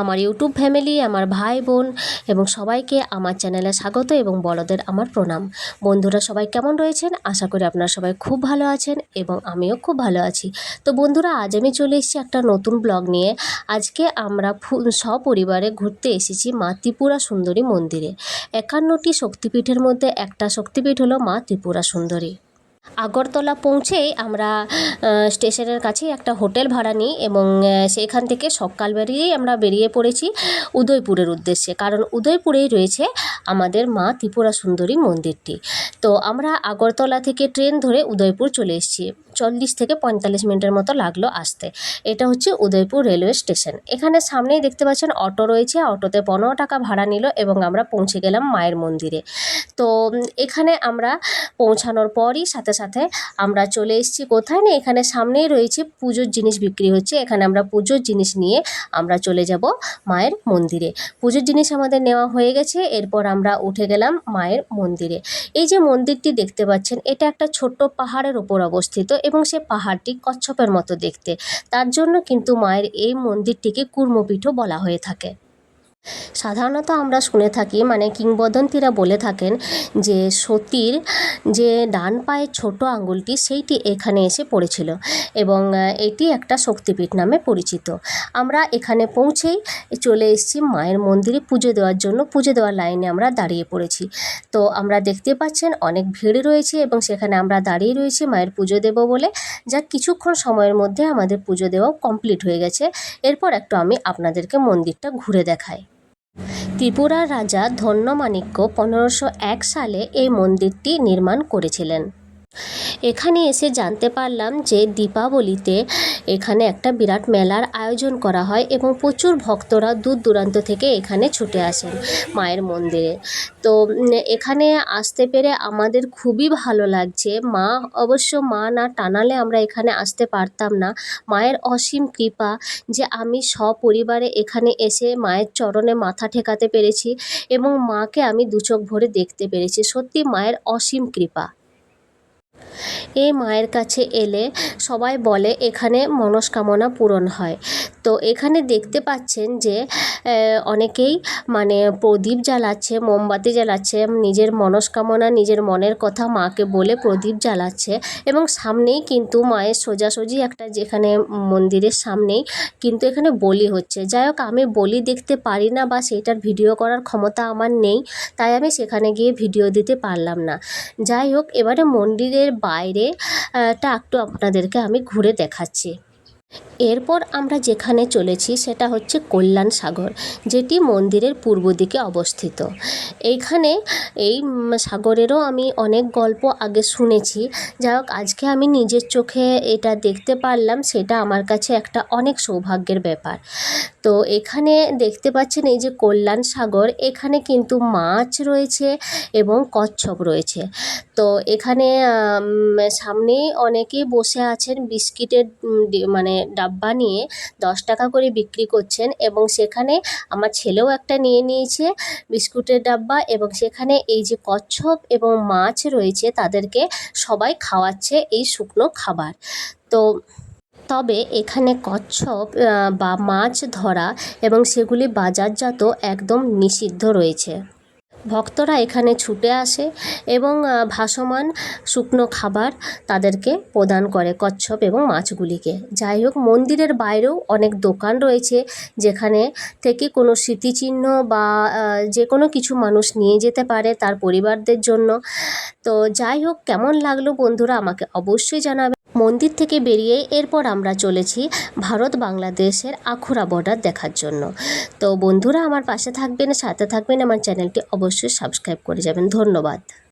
আমার YouTube family, আমার ভাই বোন এবং সবাইকে আমার চ্যানেলে স্বাগত এবং বড়দের আমার প্রণাম। বন্ধুরা সবাই কেমন রয়েছেন? আশা করি আপনারা সবাই খুব ভালো আছেন এবং আমিও খুব ভালো আছি। তো বন্ধুরা, আজ আমি চলে এসেছি একটা নতুন ব্লগ নিয়ে। আজকে আমরা সপরিবারে ঘুরতে এসেছি মা ত্রিপুরা সুন্দরী মন্দিরে। একান্নটি শক্তিপীঠের মধ্যে একটা শক্তিপীঠ হলো মা ত্রিপুরা সুন্দরী। আগরতলা পৌঁছেই আমরা স্টেশনের কাছেই একটা হোটেল ভাড়া নিই এবং সেখান থেকে সকাল বেরিয়েই আমরা বেরিয়ে পড়েছি উদয়পুরের উদ্দেশ্যে। কারণ উদয়পুরেই রয়েছে আমাদের মা ত্রিপুরা সুন্দরী মন্দিরটি। তো আমরা আগরতলা থেকে ট্রেন ধরে উদয়পুর চলে এসেছি। চল্লিশ থেকে পঁয়তাল্লিশ মিনিটের মতো লাগল আসতে। এটা হচ্ছে উদয়পুর রেলওয়ে স্টেশন। এখানে সামনেই দেখতে পাচ্ছেন অটো রয়েছে। অটোতে পনেরো টাকা ভাড়া নিল এবং আমরা পৌঁছে গেলাম মায়ের মন্দিরে। তো এখানে আমরা পৌঁছানোর পরই সাথে সাথে আমরা চলে এসেছি কোথায় না, এখানে সামনেই রয়েছে পুজোর জিনিস বিক্রি হচ্ছে। এখানে আমরা পুজোর জিনিস নিয়ে আমরা চলে যাব মায়ের মন্দিরে। পুজোর জিনিস আমাদের নেওয়া হয়ে গেছে, এরপর আমরা উঠে গেলাম মায়ের মন্দিরে। এই যে মন্দিরটি দেখতে পাচ্ছেন, এটা একটা ছোট্ট পাহাড়ের ওপর অবস্থিত এবং সে পাহাড়টি কচ্ছপের মতো দেখতে। তার জন্য কিন্তু মায়ের এই মন্দিরটিকে কুর্মপীঠও বলা হয়ে থাকে। সাধারণত আমরা শুনে থাকি মানে কিংবদন্তিরা বলে থাকেন যে সতীর যে ডান পায়ের ছোট আঙ্গুলটি সেইটি এখানে এসে পড়েছিল এবং এটি একটা শক্তিপীঠ নামে পরিচিত। আমরা এখানে পৌঁছেই চলে এসেছি মায়ের মন্দিরে পুজো দেওয়ার জন্য। পুজো দেওয়ার লাইনে আমরা দাঁড়িয়ে পড়েছি। তো আমরা দেখতে পাচ্ছেন অনেক ভিড় রয়েছে এবং সেখানে আমরা দাঁড়িয়ে রয়েছি মায়ের পুজো দেব বলে। যা কিছুক্ষণ সময়ের মধ্যে আমাদের পুজো দেওয়াও কমপ্লিট হয়ে গেছে। এরপর একটু আমি আপনাদেরকে মন্দিরটা ঘুরে দেখাই। ত্রিপুরার রাজা ধন্যমাণিক্য পনেরোশো এক সালে এই মন্দিরটি নির্মাণ করেছিলেন। এখানে এসে জানতে পারলাম যে দীপাবলিতে এখানে একটা বিরাট মেলার আয়োজন করা হয় এবং প্রচুর ভক্তরা দূর দূরান্ত থেকে এখানে ছুটে আসেন মায়ের মন্দিরে। তো এখানে আসতে পেরে আমাদের খুবই ভালো লাগছে। মা, অবশ্য মা না টানালে আমরা এখানে আসতে পারতাম না। মায়ের অসীম কৃপা যে আমি সপরিবারে এখানে এসে মায়ের চরণে মাথা ঠেকাতে পেরেছি এবং মাকে আমি দু চোখ ভরে দেখতে পেরেছি। সত্যি মায়ের অসীম কৃপা। এই মায়ের কাছে এলে সবাই বলে এখানে মনস্কামনা পূরণ হয়। তো এখানে দেখতে পাচ্ছেন যে অনেকেই মানে প্রদীপ জ্বালাচ্ছে, মোমবাতি জ্বালাচ্ছে, নিজের মনস্কামনা, নিজের মনের কথা মাকে বলে প্রদীপ জ্বালাচ্ছে এবং সামনেই কিন্তু মায়ের সোজাসুজি একটা যেখানে মন্দিরের সামনেই কিন্তু এখানে বলি হচ্ছে। যাই হোক, আমি বলি দেখতে পারি না বা সেইটার ভিডিও করার ক্ষমতা আমার নেই, তাই আমি সেখানে গিয়ে ভিডিও দিতে পারলাম না। যাই হোক, এবারে মন্দিরের বাইরে টা একটু আপনাদেরকে আমি ঘুরে দেখাচ্ছি। এরপর আমরা যেখানে চলেছি সেটা হচ্ছে কল্যাণ সাগর, যেটি মন্দিরের পূর্ব দিকে অবস্থিত। এইখানে এই সাগরেরও আমি অনেক গল্প আগে শুনেছি। যাই হোক, আজকে আমি নিজের চোখে এটা দেখতে পারলাম, সেটা আমার কাছে একটা অনেক সৌভাগ্যের ব্যাপার। তো এখানে দেখতে পাচ্ছেন এই যে কল্যাণ সাগর, এখানে কিন্তু মাছ রয়েছে এবং কচ্ছপ রয়েছে। তো এখানে সামনেই অনেকেই বসে আছেন, বিস্কিটের মানে ডাব্বা নিয়ে দশ টাকা করে বিক্রি করছেন এবং সেখানে আমার ছেলেও একটা নিয়ে নিয়েছে বিস্কুটের ডাব্বা এবং সেখানে এই যে কচ্ছপ এবং মাছ রয়েছে তাদেরকে সবাই খাওয়াচ্ছে এই শুকনো খাবার। তো তবে এখানে কচ্ছপ বা মাছ ধরা এবং সেগুলি বাজারজাত একদম নিষিদ্ধ রয়েছে। ভক্তরা এখানে ছুটে আসে এবং ভাসমান শুকনো খাবার তাদেরকে প্রদান করে কচ্ছপ এবং মাছগুলিকে। যাই হোক, মন্দিরের বাইরেও অনেক দোকান রয়েছে যেখানে থেকে কোনো স্মৃতিচিহ্ন বা যে কোনো কিছু মানুষ নিয়ে যেতে পারে তার পরিবারদের জন্য। তো যাই হোক, কেমন লাগল বন্ধুরা আমাকে অবশ্যই জানাবে। মন্দির থেকে বেরিয়ে এরপর আমরা চলেছি ভারত বাংলাদেশের আখুরা বর্ডার দেখার জন্য। তো বন্ধুরা, আমার পাশে থাকবেন, সাথে থাকবেন, আমার চ্যানেলটি অবশ্যই সাবস্ক্রাইব করে যাবেন। ধন্যবাদ।